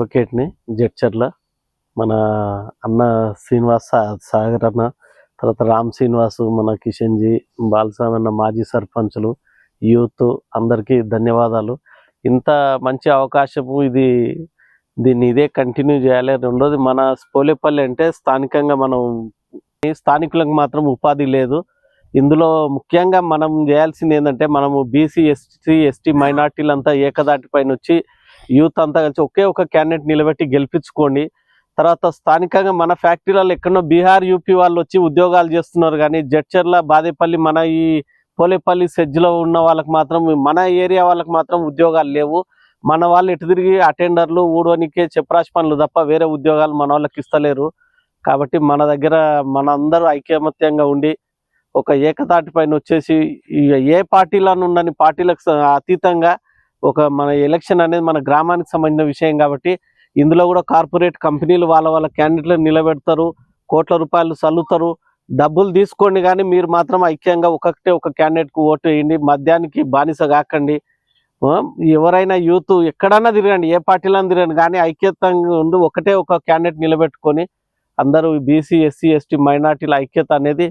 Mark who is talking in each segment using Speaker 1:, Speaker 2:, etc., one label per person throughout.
Speaker 1: అడ్వకేట్ని జడ్చర్ల మన అన్న శ్రీనివాస్ సా- సాగర్ అన్న తర్వాత రామ్ శ్రీనివాస్ మన కిషన్జీ బాలస్వామి అన్న మాజీ సర్పంచులు యూత్ అందరికీ ధన్యవాదాలు. ఇంత మంచి అవకాశము ఇది దీన్ని ఇదే కంటిన్యూ చేయాలి. రెండోది మన పోలేపల్లి అంటే స్థానికంగా మనం స్థానికులకు మాత్రం ఉపాధి లేదు. ఇందులో ముఖ్యంగా మనం చేయాల్సింది ఏంటంటే మనము బీసీ ఎస్టీ ఎస్టీ మైనార్టీలంతా ఏకదాటి పైన వచ్చి యూత్ అంతా కలిసి ఒకే ఒక క్యాండిడేట్ నిలబెట్టి గెలిపించుకోండి. తర్వాత స్థానికంగా మన ఫ్యాక్టరీలలో ఎక్కడో బీహార్ యూపీ వాళ్ళు వచ్చి ఉద్యోగాలు చేస్తున్నారు కానీ జడ్చర్ల బాదేపల్లి మన ఈ పోలేపల్లి సెజ్లో ఉన్న వాళ్ళకి మాత్రం మన ఏరియా వాళ్ళకి మాత్రం ఉద్యోగాలు లేవు. మన వాళ్ళు ఎటు తిరిగి అటెండర్లు ఊడవనికే చెప్రాసి పనులు తప్ప వేరే ఉద్యోగాలు మన వాళ్ళకి ఇస్తలేరు. కాబట్టి మన దగ్గర మన అందరూ ఐకమత్యంగా ఉండి ఒక ఏకతాటి పైన వచ్చేసి ఏ పార్టీలను ఉండని పార్టీలకు అతీతంగా ఒక మన ఎలక్షన్ అనేది మన గ్రామానికి సంబంధించిన విషయం కాబట్టి ఇందులో కూడా కార్పొరేట్ కంపెనీలు వాళ్ళ వాళ్ళ క్యాండిడేట్లను నిలబెడతారు కోట్ల రూపాయలు చల్లుతారు. డబ్బులు తీసుకోండి కానీ మీరు మాత్రం ఐక్యంగా ఒకటే ఒక క్యాండిడేట్కు ఓటు వేయండి. మద్యానికి బానిస కాకండి. ఎవరైనా యూత్ ఎక్కడన్నా తిరగండి ఏ పార్టీలో తిరగండి కానీ ఐక్యతంగా ఉండి ఒకటే ఒక క్యాండిడేట్ నిలబెట్టుకొని అందరూ బీసీ ఎస్సీ ఎస్టీ మైనార్టీల ఐక్యత అనేది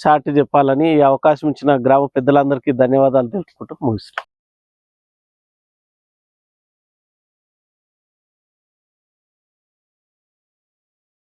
Speaker 1: చాటి చెప్పాలని ఈ అవకాశం ఇచ్చిన గ్రామ పెద్దలందరికీ ధన్యవాదాలు తెలుపుకుంటూ ముగిస్తున్నాను